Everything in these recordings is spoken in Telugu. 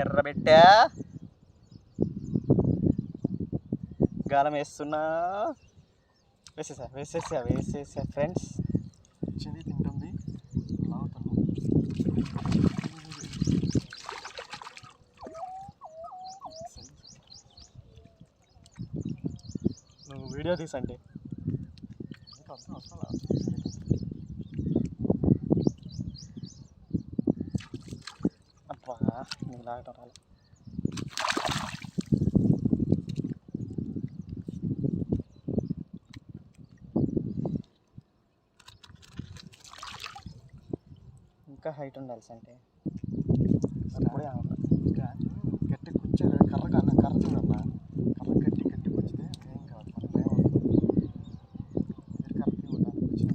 ఎర్రబెట్టా? గాలం వేస్తున్నా వేసేసా వేసేసా వేసేసా ఫ్రెండ్స్. వచ్చింది తింటుంది. నువ్వు వీడియో తీసంటే. ఇంకా వస్తున్నా వస్తున్నా అబ్బా నువ్వు లాగటం రాలే ఇంకా హైట్ ఉండాలి అంటే అప్పుడే ఆగదు. గట్టి కూర్చోదు కర్ర కన్నా కర్ర చూడమ్మా కర్ర గట్టి గట్టి కూర్చితే ఏం కాదు మనకి భయం ఉండదు మీరు కర్రకి ఉండాలి కూర్చుని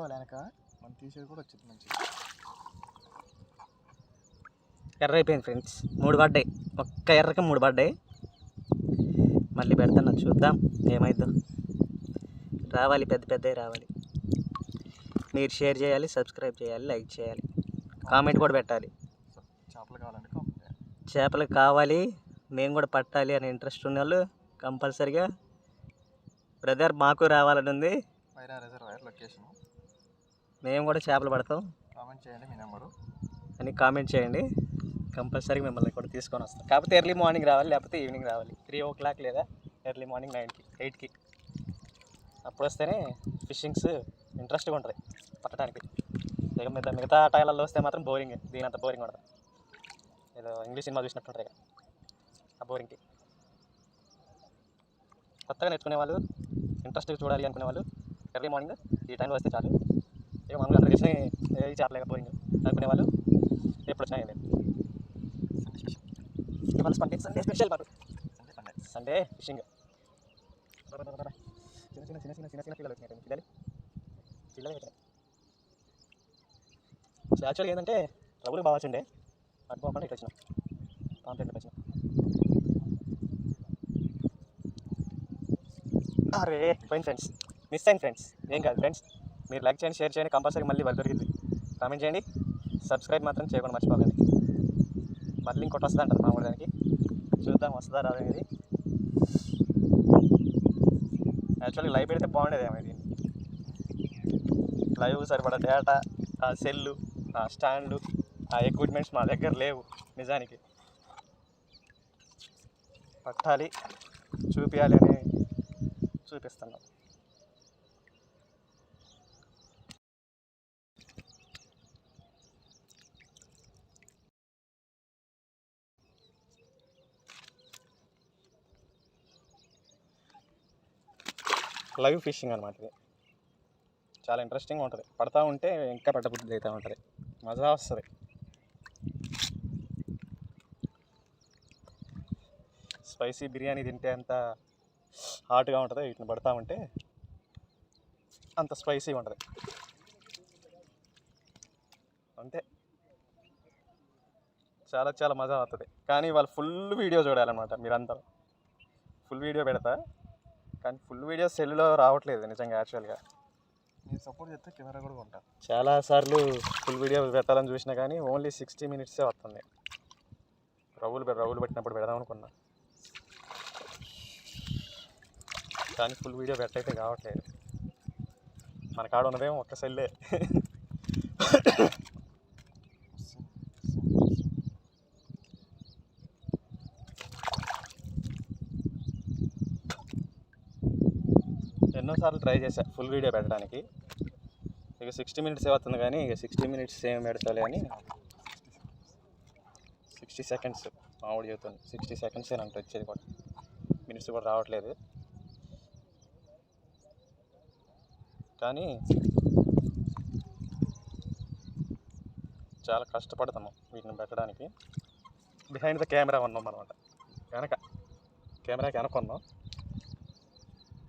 గుచ్చుకోవాలి వెనక. మనం తీసేది కూడా వచ్చింది మంచిగా. ఎర్ర అయిపోయింది ఫ్రెండ్స్. మూడు పడ్డాయి. ఒక్క ఎర్రకి మూడు పడ్డాయి. మళ్ళీ పెడతాను చూద్దాం. ఏమైద్దో రావాలి పెద్ద పెద్దవి రావాలి. మీరు షేర్ చేయాలి సబ్స్క్రైబ్ చేయాలి లైక్ చేయాలి. కామెంట్ కూడా పెట్టాలి. చేపలు కావాలంటే. చేపలు కావాలి మేము కూడా పట్టాలి అనే ఇంట్రెస్ట్ ఉన్న వాళ్ళు కంపల్సరిగా. బ్రదర్ మాకు రావాలని ఉంది. లొకేషన్. మేము కూడా చేపలు పడతాం. కామెంట్ చేయండి మీ నెంబరు. అని కామెంట్ చేయండి. కంపల్సరీ మిమ్మల్ని కూడా తీసుకొని వస్తాం. కాకపోతే ఎర్లీ మార్నింగ్ రావాలి లేకపోతే ఈవినింగ్ రావాలి. త్రీ ఓ క్లాక్ లేదా ఎర్లీ మార్నింగ్ నైన్కి ఎయిట్కి. అప్పుడు వస్తేనే ఫిషింగ్స్ ఇంట్రెస్ట్గా ఉంటుంది పట్టడానికి. ఇక మిగతా మిగతా టైలర్లో వస్తే మాత్రం బోరింగ్ దీని అంత బోరింగ్ ఉండదు. ఏదో ఇంగ్లీష్ సినిమా చూసినట్టు ఉంటుంది ఇక ఆ బోరింగ్కి. కొత్తగా నేర్చుకునే వాళ్ళు ఇంట్రెస్ట్గా చూడాలి అనుకునే వాళ్ళు ఎర్లీ మార్నింగ్ ఈ టైంలో వస్తే చాలు. ఇక మామూలుగా అందరూ చేసిన ఏ చేపలేక బోరింగ్ అనుకునే వాళ్ళు ఎప్పుడు వచ్చినా ఏం లేదు ఇవాళ సండే సండే స్పెషల్ మాకు సండే ఫిషింగ్ చిన్న చిన్న చిన్న చిన్న చిన్న చిన్న పిల్లలు వచ్చినాయి పిల్లలు. పిల్లలు వచ్చినాయి సో యాక్చువల్గా ఏంటంటే రవ్వులు బాగా వచ్చిండే. అటు పోకుండా ఇటు వచ్చినాం. ఇక్కడ వచ్చినాం అరే పోయింది ఫ్రెండ్స్ మిస్ అయింది ఫ్రెండ్స్ ఏం కాదు ఫ్రెండ్స్ మీరు లైక్ చేయండి షేర్ చేయండి కంపల్సరీ మళ్ళీ వాళ్ళు దొరికింది కామెంట్ చేయండి. సబ్స్క్రైబ్ మాత్రం చేయకుండా మర్చిపోకండి. మళ్ళీ ఇంకోటి వస్తుంది అంటారు మామూలు దానికి. చూద్దాం వస్తుందా రాదు అనేది. యాక్చువల్లీ లైవ్ పెడితే బాగుండేది ఏమో ఇది. లైవ్ సరిపడా డేటా ఆ సెల్లు ఆ స్టాండ్లు ఆ ఎక్విప్మెంట్స్ మా దగ్గర లేవు నిజానికి. పట్టాలి చూపించాలి అని చూపిస్తున్నాం. లైవ్ ఫిషింగ్ అనమాట ఇది. చాలా ఇంట్రెస్టింగ్గా ఉంటుంది. పడతా ఉంటే ఇంకా పట్టబుద్ధి అవుతూ ఉంటుంది. మజా వస్తుంది. స్పైసీ బిర్యానీ తింటే ఎంత హాట్గా ఉంటుందో వీటిని పడతా ఉంటే అంత స్పైసీగా ఉంటుంది. అంతే. చాలా చాలా మజా అవుతుంది కానీ వాళ్ళు ఫుల్ వీడియో చూడాలన్నమాట మీరందరూ. ఫుల్ వీడియో పెడతా. కానీ ఫుల్ వీడియో సెల్లో రావట్లేదు నిజంగా యాక్చువల్గా. మీరు సపోర్ట్ చేస్తే కెమెరా కూడా కొంటా. చాలాసార్లు ఫుల్ వీడియో పెట్టాలని చూసినా కానీ ఓన్లీ సిక్స్టీ మినిట్సే వస్తుంది రవ్వులు రవ్వులు పెట్టినప్పుడు పెడదాం అనుకున్నా. కానీ ఫుల్ వీడియో పెట్టయితే కావట్లేదు. మన కాడ ఉన్నదేమో ఒక్క సెల్లే. సార్లు ట్రై చేశా ఫుల్ వీడియో పెట్టడానికి. ఇక సిక్స్టీ మినిట్స్ అవుతుంది కానీ ఇక సిక్స్టీ మినిట్స్ ఏం పెడతాలి అని. సిక్స్టీ సెకండ్స్ మామిడి చెబుతుంది సిక్స్టీ సెకండ్స్ అంటే వచ్చేది కూడా. మినిట్స్ కూడా రావట్లేదు. కానీ చాలా కష్టపడతాము వీటిని పెట్టడానికి. బిహైండ్ ద కెమెరా ఉన్నాం అనమాట వెనక కెమెరాకి వెనక ఉన్నాం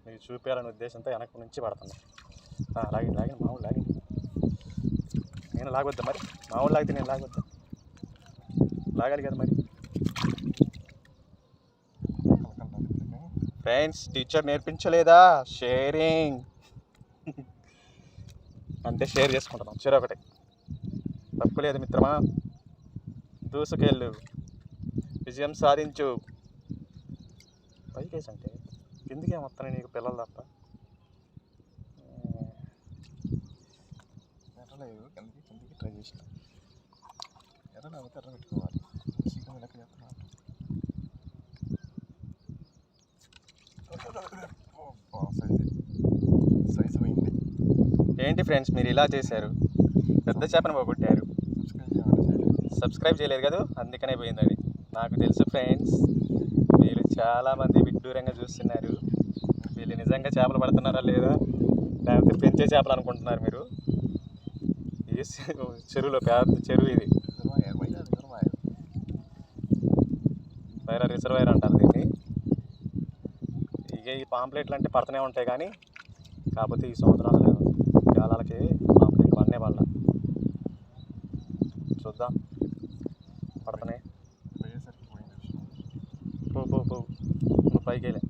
మీకు చూపించాలనే ఉద్దేశంతో వెనక నుంచి పడుతున్నాను లాగింది లాగండి లాగండి మామూలు లాగండి నేను లాగొద్దా మరి? మామూలు లాగితే నేను లాగొద్దా? లాగాలి కదా మరి? ఫ్రెండ్స్ టీచర్ నేర్పించలేదా? షేరింగ్. అంటే షేర్ చేసుకుంటున్నాం. చెరు ఒకటి. తప్పు లేదు మిత్రమా? దూసుకెళ్ళు. విజయం సాధించు. పైకేసంటే కిందికి ఏమొస్తాను నీకు పిల్లలు తప్ప? ఎర్రలేదు కిందకి కిందకి ట్రై చేసిన. ఎర్ర లేకపోతే ఎర్ర పెట్టుకోవాలి. చికెన్ లెక్క చేస్తున్నాను సైజు సైజు పోయింది. ఏంటి ఫ్రెండ్స్ మీరు ఇలా చేశారు? పెద్ద చేపను పోగొట్టారు. సబ్స్క్రైబ్ చేయలేదు. కదా? అందుకనే పోయింది అది నాకు తెలుసు ఫ్రెండ్స్ మీరు చాలామంది విడ్డూరంగా చూస్తున్నారు. వీళ్ళు నిజంగా చేపలు పడుతున్నారా లేదా? లేకపోతే పెంచే చేపలు అనుకుంటున్నారు మీరు? ఈ చెరువులో పెద్ద చెరువు ఇది. రిజర్వాయర్ రిజర్వాయర్ వైరా అంటారు దీన్ని. ఇక ఈ పాంప్లెట్లు అంటే పడుతూనే ఉంటాయి కానీ కాకపోతే ఈ సంవత్సరం అసలు గాలాలకి పాంప్లెట్లు పడనే వాళ్ళ చూద్దాం. పడుతున్నాయి పో పో పో. పైకి వెళ్ళే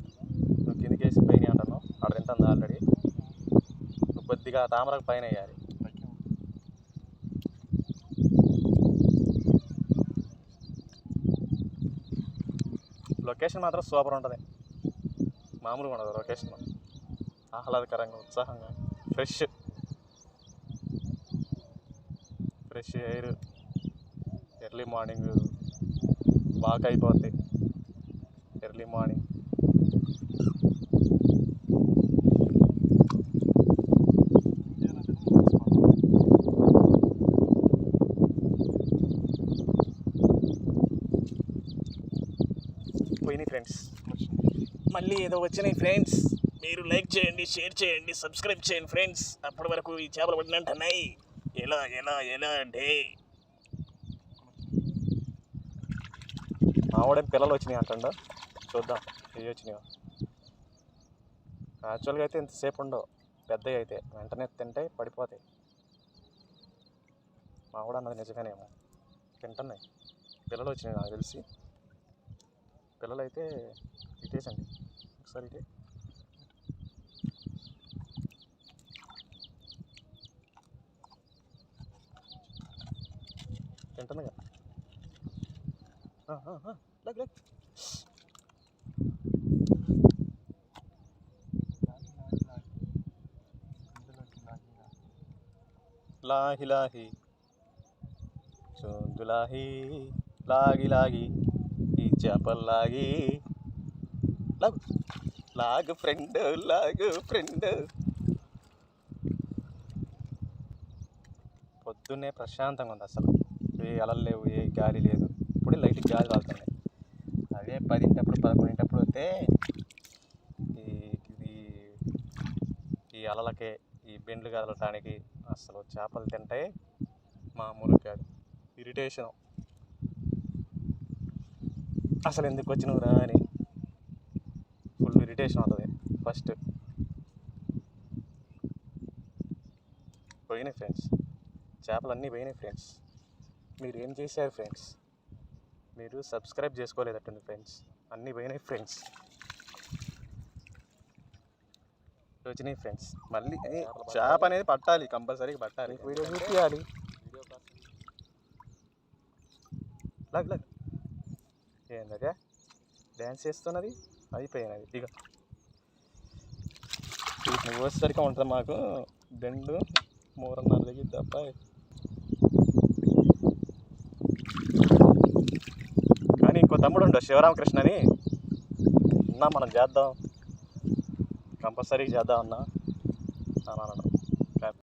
నువ్వు కిందికి వేసి పైన అంటున్నావు ఆడ తింటుంది ఆల్రెడీ నువ్వు కొద్దిగా తామరకు పైన వేయాలి లొకేషన్ మాత్రం సూపర్ ఉంటుంది. మామూలుగా ఉండదు లొకేషన్ ఆహ్లాదకరంగా ఉత్సాహంగా fresh. Fresh air early morning. Walk అయిపోద్ది. ఎర్లీ మార్నింగ్ ఇండియాలో తెలుసుకోవాలి పోయినాయి ఫ్రెండ్స్ మళ్ళీ ఏదో వచ్చినాయి ఫ్రెండ్స్ మీరు లైక్ చేయండి షేర్ చేయండి సబ్స్క్రైబ్ చేయండి ఫ్రెండ్స్ అప్పటి వరకు ఈ చేపలు పడినట్టున్నాయి ఎలా ఎలా ఎలా అంటే మావాడే పిల్లలు వచ్చినాయి అంటండ? చూద్దాం ఏ వచ్చినాయో? యాక్చువల్గా అయితే ఇంతసేపు ఉండవు. పెద్దవి అయితే. వెంటనే తింటే పడిపోతాయి. మావాడు అన్నది నిజమేనేమో. తింటున్నాయి. పిల్లలు వచ్చినాయి నాకు తెలిసి. పిల్లలు అయితే ఇటేసండి ఒకసారి ఇటే తింటుందిగా ఆ, ఆ, ఆ, లగ్, లగ్. లాగి లాగి ఇందులోకి లాగి లాగి. లాహి లాహి చోందులాహి లాగి లాగి ఈ చేపల్లాగి. లాగు లాగు ఫ్రెండ్ లాగు ఫ్రెండ్. పొద్దున్నే ప్రశాంతంగా ఉంది అసలు. ఏ అలలు లేవు ఏ గాలి లేదు. ఇప్పుడే లైట్ గాలి తాగుతుంది అదే పదింటప్పుడు పదకొండింటప్పుడు వస్తే ఈ ఇది ఈ అలలకే ఈ బెండ్లు కదలటానికి అసలు చేపలు తింటే మామూలు కాదు ఇరిటేషన్. అసలు ఎందుకు వచ్చినవురా అని. ఫుల్ ఇరిటేషన్ అవుతుంది. ఫస్ట్ పోయినాయి ఫ్రెండ్స్ చేపలు అన్నీ పోయినాయి ఫ్రెండ్స్ మీరు ఏం చేశారు ఫ్రెండ్స్ మీరు సబ్స్క్రైబ్ చేసుకోలేదట్టుంది ఫ్రెండ్స్ అన్నీ పోయినాయి ఫ్రెండ్స్ వచ్చినాయి ఫ్రెండ్స్ మళ్ళీ చేప అనేది పట్టాలి కంపల్సరీగా పట్టాలి. వీడియో చూపించాలి లగ్ లగ్. ఏందగా డ్యాన్స్ చేస్తున్నది? అయిపోయినది ఇక వీటిని కోసేసరికి ఉంటుంది మాకు. బెండు మూరన్నర దిగి తప్ప కానీ ఇంకో తమ్ముడు ఉండవు శివరామకృష్ణ అని అన్నా మనం చేద్దాం. కంపల్సరీ చేద్దాం అన్నా. అని అనడం